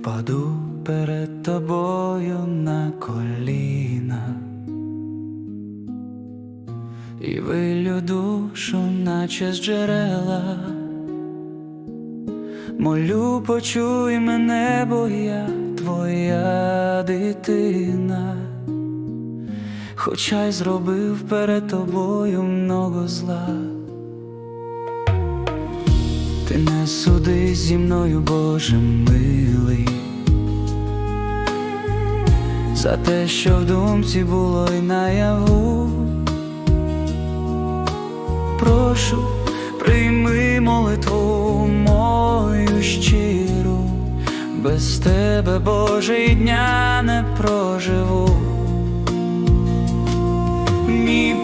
впаду перед тобою на коліна і вилю душу, наче з джерела. Молю, почуй мене, бо я твоя дитина, хоча й зробив перед тобою много зла. Ти не суди зі мною, Боже милий, за те, що в думці було й наяву. Прошу, прийми молитву мою щиру, без тебе, Боже, й дня не проживу. Мій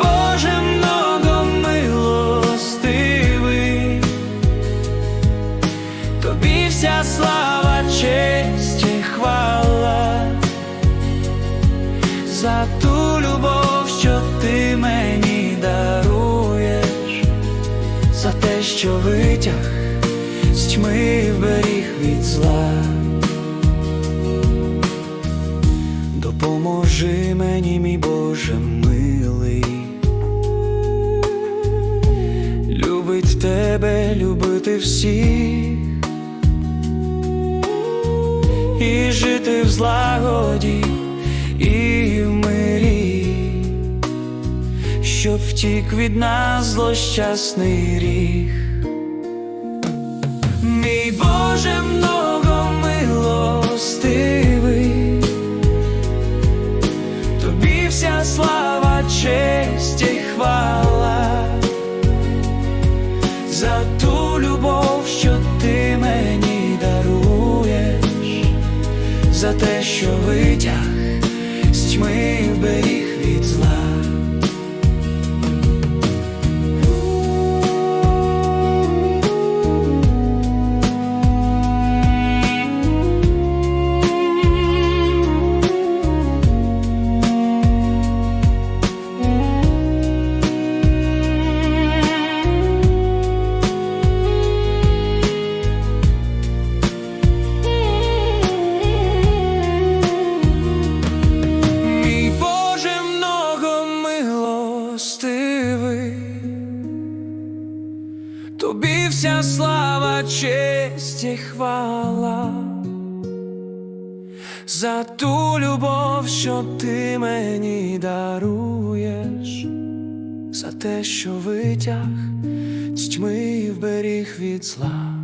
за ту любов, що ти мені даруєш, за те, що витяг з тьми вберіг від зла. Допоможи мені, мій Боже милий, любить тебе, любити всіх. І жити в злагоді втік від нас злощасний ріг. Мій Боже много милостивий, тобі вся слава, честь і хвала за ту любов, що ти мені даруєш, за те, що витяг з тьми вберіг від зла. Вся слава, честь і хвала за ту любов, що ти мені даруєш, за те, що витяг тьми вберіг від зла.